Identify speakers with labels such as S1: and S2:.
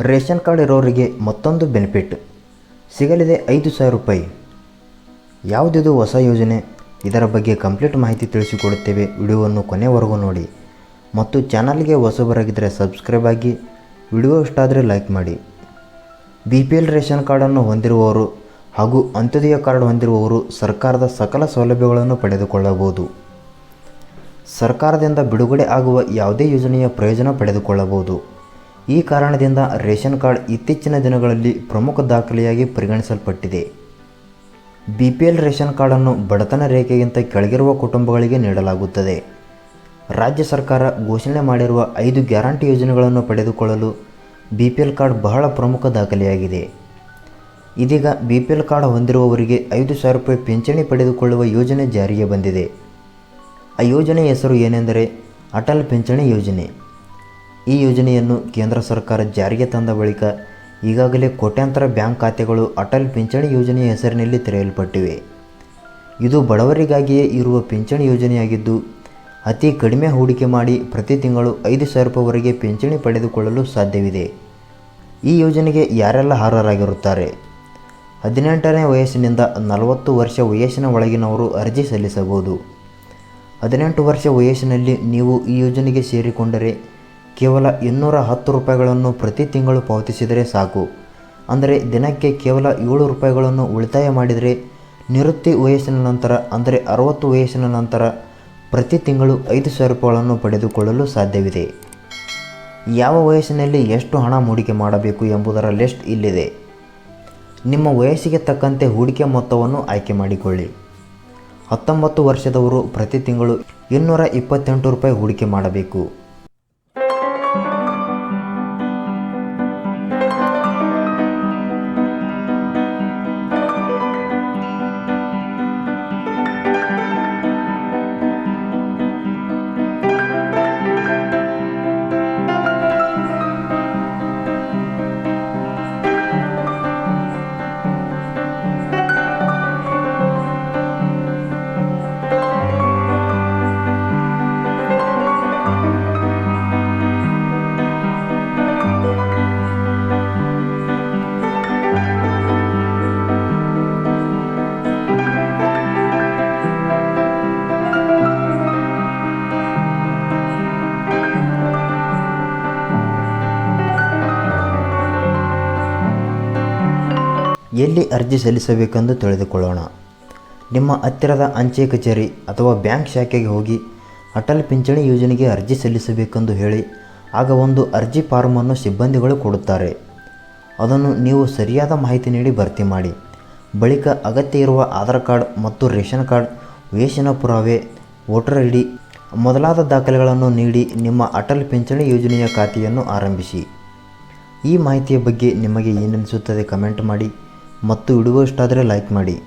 S1: Ration card ಇರೋರಿಗೆ ಮತ್ತೊಂದು benefit. ಸಿಗಲಿದೆ ಐದು ಸಾವಿರ ರೂಪಾಯಿ. ಯಾವುದಿದು ಹೊಸ ಯೋಜನೆ? ಇದರ ಬಗ್ಗೆ ಕಂಪ್ಲೀಟ್ ಮಾಹಿತಿ ತಿಳಿಸಿಕೊಡುತ್ತೇವೆ. ವಿಡಿಯೋವನ್ನು ಕೊನೆವರೆಗೂ ನೋಡಿ. ಮತ್ತು ಚಾನಲ್ಗೆ ಹೊಸಬರಾಗಿದ್ದರೆ ಸಬ್ಸ್ಕ್ರೈಬ್ ಆಗಿ, ವಿಡಿಯೋ ಇಷ್ಟ ಆದರೆ ಲೈಕ್ ಮಾಡಿ. ಬಿ ಪಿ ಎಲ್ ರೇಷನ್ ಕಾರ್ಡನ್ನು ಹೊಂದಿರುವವರು ಹಾಗೂ ಅಂತ್ಯೋದಯ ಕಾರ್ಡ್ ಹೊಂದಿರುವವರು ಸರ್ಕಾರದ ಸಕಲ ಸೌಲಭ್ಯಗಳನ್ನು ಪಡೆದುಕೊಳ್ಳಬಹುದು. ಸರ್ಕಾರದಿಂದ ಬಿಡುಗಡೆ ಆಗುವ ಯಾವುದೇ ಯೋಜನೆಯ ಪ್ರಯೋಜನ ಪಡೆದುಕೊಳ್ಳಬಹುದು. ಈ ಕಾರಣದಿಂದ ರೇಷನ್ ಕಾರ್ಡ್ ಇತ್ತೀಚಿನ ದಿನಗಳಲ್ಲಿ ಪ್ರಮುಖ ದಾಖಲೆಯಾಗಿ ಪರಿಗಣಿಸಲ್ಪಟ್ಟಿದೆ. ಬಿ ಪಿ ಎಲ್ ರೇಷನ್ ಕಾರ್ಡನ್ನು ಬಡತನ ರೇಖೆಗಿಂತ ಕೆಳಗಿರುವ ಕುಟುಂಬಗಳಿಗೆ ನೀಡಲಾಗುತ್ತದೆ. ರಾಜ್ಯ ಸರ್ಕಾರ ಘೋಷಣೆ ಮಾಡಿರುವ ಐದು ಗ್ಯಾರಂಟಿ ಯೋಜನೆಗಳನ್ನು ಪಡೆದುಕೊಳ್ಳಲು ಬಿ ಪಿ ಎಲ್ ಕಾರ್ಡ್ ಬಹಳ ಪ್ರಮುಖ ದಾಖಲೆಯಾಗಿದೆ. ಇದೀಗ ಬಿ ಪಿ ಎಲ್ ಕಾರ್ಡ್ ಹೊಂದಿರುವವರಿಗೆ ಐದು ಸಾವಿರ ರೂಪಾಯಿ ಪಿಂಚಣಿ ಪಡೆದುಕೊಳ್ಳುವ ಯೋಜನೆ ಜಾರಿಗೆ ಬಂದಿದೆ. ಆ ಯೋಜನೆ ಹೆಸರು ಏನೆಂದರೆ ಅಟಲ್ ಪಿಂಚಣಿ ಯೋಜನೆ. ಈ ಯೋಜನೆಯನ್ನು ಕೇಂದ್ರ ಸರ್ಕಾರ ಜಾರಿಗೆ ತಂದ ಬಳಿಕ ಈಗಾಗಲೇ ಕೋಟ್ಯಾಂತರ ಬ್ಯಾಂಕ್ ಖಾತೆಗಳು ಅಟಲ್ ಪಿಂಚಣಿ ಯೋಜನೆಯ ಹೆಸರಿನಲ್ಲಿ ತೆರೆಯಲ್ಪಟ್ಟಿವೆ. ಇದು ಬಡವರಿಗಾಗಿಯೇ ಇರುವ ಪಿಂಚಣಿ ಯೋಜನೆಯಾಗಿದ್ದು, ಅತಿ ಕಡಿಮೆ ಹೂಡಿಕೆ ಮಾಡಿ ಪ್ರತಿ ತಿಂಗಳು ಐದು ಸಾವಿರ ರೂಪಾಯಿವರೆಗೆ ಪಿಂಚಣಿ ಪಡೆದುಕೊಳ್ಳಲು ಸಾಧ್ಯವಿದೆ. ಈ ಯೋಜನೆಗೆ ಯಾರೆಲ್ಲ ಅರ್ಹರಾಗಿರುತ್ತಾರೆ? ಹದಿನೆಂಟನೇ ವಯಸ್ಸಿನಿಂದ ನಲವತ್ತು ವರ್ಷ ವಯಸ್ಸಿನ ಒಳಗಿನವರು ಅರ್ಜಿ ಸಲ್ಲಿಸಬಹುದು. ಹದಿನೆಂಟು ವರ್ಷ ವಯಸ್ಸಿನಲ್ಲಿ ನೀವು ಈ ಯೋಜನೆಗೆ ಸೇರಿಕೊಂಡರೆ ಕೇವಲ ಇನ್ನೂರ ಹತ್ತು ರೂಪಾಯಿಗಳನ್ನು ಪ್ರತಿ ತಿಂಗಳು ಪಾವತಿಸಿದರೆ ಸಾಕು. ಅಂದರೆ ದಿನಕ್ಕೆ ಕೇವಲ ಏಳು ರೂಪಾಯಿಗಳನ್ನು ಉಳಿತಾಯ ಮಾಡಿದರೆ ನಿವೃತ್ತಿ ವಯಸ್ಸಿನ ನಂತರ, ಅಂದರೆ ಅರವತ್ತು ವಯಸ್ಸಿನ ನಂತರ ಪ್ರತಿ ತಿಂಗಳು ಐದು ಸಾವಿರ ರೂಪಾಯಿಗಳನ್ನು ಪಡೆದುಕೊಳ್ಳಲು ಸಾಧ್ಯವಿದೆ. ಯಾವ ವಯಸ್ಸಿನಲ್ಲಿ ಎಷ್ಟು ಹಣ ಹೂಡಿಕೆ ಮಾಡಬೇಕು ಎಂಬುದರ ಲಿಸ್ಟ್ ಇಲ್ಲಿದೆ. ನಿಮ್ಮ ವಯಸ್ಸಿಗೆ ತಕ್ಕಂತೆ ಹೂಡಿಕೆ ಮೊತ್ತವನ್ನು ಆಯ್ಕೆ ಮಾಡಿಕೊಳ್ಳಿ. ಹತ್ತೊಂಬತ್ತು ವರ್ಷದವರು ಪ್ರತಿ ತಿಂಗಳು ಇನ್ನೂರ ಇಪ್ಪತ್ತೆಂಟು ರೂಪಾಯಿ ಹೂಡಿಕೆ ಮಾಡಬೇಕು. ಎಲ್ಲಿ ಅರ್ಜಿ ಸಲ್ಲಿಸಬೇಕೆಂದು ತಿಳಿದುಕೊಳ್ಳೋಣ. ನಿಮ್ಮ ಹತ್ತಿರದ ಅಂಚೆ ಕಚೇರಿ ಅಥವಾ ಬ್ಯಾಂಕ್ ಶಾಖೆಗೆ ಹೋಗಿ ಅಟಲ್ ಪಿಂಚಣಿ ಯೋಜನೆಗೆ ಅರ್ಜಿ ಸಲ್ಲಿಸಬೇಕೆಂದು ಹೇಳಿ, ಆಗ ಒಂದು ಅರ್ಜಿ ಫಾರ್ಮನ್ನು ಸಿಬ್ಬಂದಿಗಳು ಕೊಡುತ್ತಾರೆ. ಅದನ್ನು ನೀವು ಸರಿಯಾದ ಮಾಹಿತಿ ನೀಡಿ ಭರ್ತಿ ಮಾಡಿ. ಬಳಿಕ ಅಗತ್ಯ ಇರುವ ಆಧಾರ್ ಕಾರ್ಡ್ ಮತ್ತು ರೇಷನ್ ಕಾರ್ಡ್ ವೇಷನ ಪುರಾವೆ, ವೋಟರ್ ಐ ಡಿ ಮೊದಲಾದ ದಾಖಲೆಗಳನ್ನು ನೀಡಿ ನಿಮ್ಮ ಅಟಲ್ ಪಿಂಚಣಿ ಯೋಜನೆಯ ಖಾತೆಯನ್ನು ಆರಂಭಿಸಿ. ಈ ಮಾಹಿತಿಯ ಬಗ್ಗೆ ನಿಮಗೆ ಏನೆನಿಸುತ್ತದೆ ಕಮೆಂಟ್ ಮಾಡಿ. ಮತ್ತು ವಿಡಿಯೋ ಇಷ್ಟ ಆದರೆ ಲೈಕ್ ಮಾಡಿ.